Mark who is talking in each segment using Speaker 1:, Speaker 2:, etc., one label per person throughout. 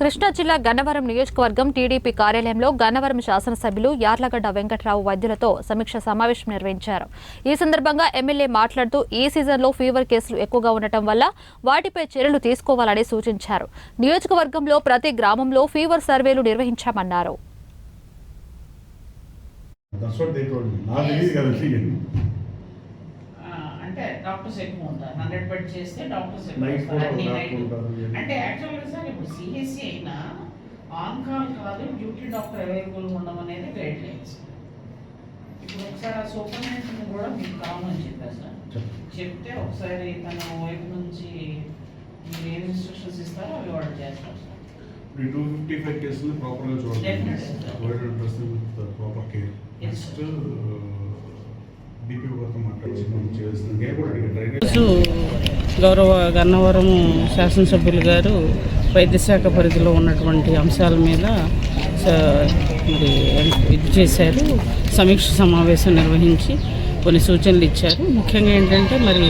Speaker 1: కృష్ణా జిల్లా గన్నవరం నియోజకవర్గం టీడీపీ కార్యాలయంలో గన్నవరం శాసనసభ్యులు యార్లగడ్డ వెంకట్రావు వైద్యులతో సమీక్ష సమావేశం నిర్వహించారు. ఈ సందర్భంగా ఎమ్మెల్యే మాట్లాడుతూ ఈ సీజన్లో ఫీవర్ కేసులు ఎక్కువగా ఉండటం వల్ల వాటిపై చర్యలు తీసుకోవాలని సూచించారు. నియోజకవర్గంలో ప్రతి గ్రామంలో ఫీవర్ సర్వేలు నిర్వహించామన్నారు.
Speaker 2: డాక్టర్స్ ఎక్కువ ఉంటారు హండ్రెడ్ బెడ్ చేస్తే డాక్టర్స్ ఎక్కువ అన్ని. అంటే యాక్చువల్గా సార్ ఇప్పుడు సిఎస్సి అయినా ఆన్ కాల్ కాదు డ్యూటీ డాక్టర్ అవైలబుల్ ఉండడం అనేది గైడ్ లైన్స్ ఇప్పుడు ఒకసారి ఆ సూపరింటెండెంట్ కూడా మీకు కావాలని చెప్పారు సార్. చెప్తే ఒకసారి తన వైపు నుంచి మీరు ఏం ఇన్స్ట్రక్షన్స్ ఇస్తారో అవి వాడు చేస్తారు సార్.
Speaker 3: ఈ టూ ఫిఫ్టీ ఫైవ్ కేసులు ప్రాపర్గా విత్ ప్రాపర్ కేర్ నెక్స్ట్
Speaker 4: గౌరవ గన్నవరం శాసనసభ్యులు గారు వైద్యశాఖ పరిధిలో ఉన్నటువంటి అంశాల మీద స- మరి ఇది చేశారు. సమీక్ష సమావేశం నిర్వహించి కొన్ని సూచనలు ఇచ్చారు. ముఖ్యంగా ఏంటంటే మరి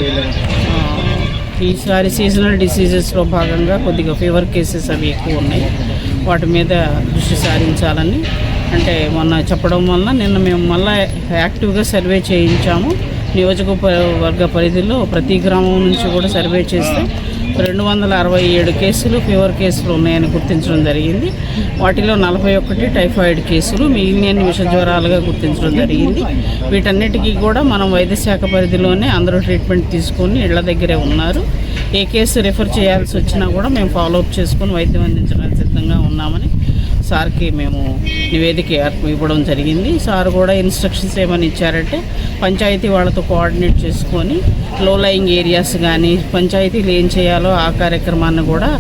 Speaker 4: ఈసారి సీజనల్ డిసీజెస్లో భాగంగా కొద్దిగా ఫీవర్ కేసెస్ అవి ఎక్కువ ఉన్నాయి. వాటి మీద దృష్టి సారించాలని అంటే మొన్న చెప్పడం వల్ల నిన్న మేము మళ్ళీ యాక్టివ్గా సర్వే చేయించాము. నియోజకవర్గ పరిధిలో ప్రతి గ్రామం నుంచి కూడా సర్వే చేస్తే రెండు వందల అరవై ఏడు కేసులు ఫీవర్ కేసులు ఉన్నాయని గుర్తించడం జరిగింది. వాటిలో నలభై ఒకటి టైఫాయిడ్ కేసులు మిగిలిన విష జ్వరాలుగా గుర్తించడం జరిగింది. వీటన్నిటికీ కూడా మనం వైద్యశాఖ పరిధిలోనే అందరూ ట్రీట్మెంట్ తీసుకొని ఇళ్ళ దగ్గరే ఉన్నారు. ఏ కేసు రిఫర్ చేయాల్సి వచ్చినా కూడా మేము ఫాలోఅప్ చేసుకొని వైద్యం అందించడానికి సిద్ధంగా సార్కి మేము నివేదిక ఇవ్వడం జరిగింది. సార్ కూడా ఇన్స్ట్రక్షన్స్ ఏమని ఇచ్చారంటే పంచాయతీ వాళ్ళతో కోఆర్డినేట్ చేసుకొని లో లయింగ్ ఏరియాస్ కానీ పంచాయతీలు ఏం చేయాలో ఆ కార్యక్రమాన్ని కూడా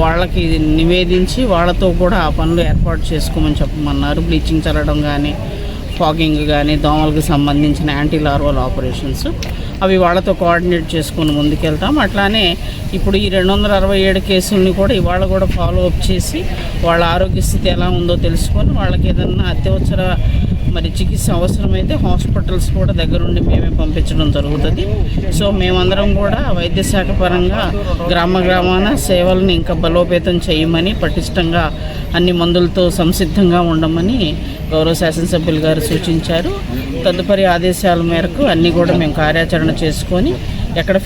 Speaker 4: వాళ్ళకి నివేదించి వాళ్ళతో కూడా ఆ పనులు ఏర్పాటు చేసుకోమని చెప్పమన్నారు. బ్లీచింగ్ చల్లడం కానీ ఫాగింగ్ కానీ దోమలకు సంబంధించిన యాంటీ లార్వల్ ఆపరేషన్స్ అవి వాళ్ళతో కోఆర్డినేట్ చేసుకుని ముందుకెళ్తాం. అట్లానే ఇప్పుడు ఈ రెండు వందల అరవై ఏడు కేసుల్ని కూడా ఇవాళ కూడా ఫాలో అప్ చేసి వాళ్ళ ఆరోగ్య స్థితి ఎలా ఉందో తెలుసుకొని వాళ్ళకి ఏదన్నా అత్యవసర మరి చికిత్స అవసరమైతే హాస్పిటల్స్ కూడా దగ్గరుండి మేమే పంపించడం జరుగుతుంది. సో మేమందరం కూడా వైద్య శాఖ పరంగా గ్రామ గ్రామాన సేవలను ఇంకా బలోపేతం చేయమని పటిష్టంగా అన్ని మందులతో సంసిద్ధంగా ఉండమని గౌరవ శాసనసభ్యులు గారు సూచించారు. తదుపరి ఆదేశాల మేరకు అన్నీ కూడా మేము కార్యాచరణ చేసుకొని ఎక్కడ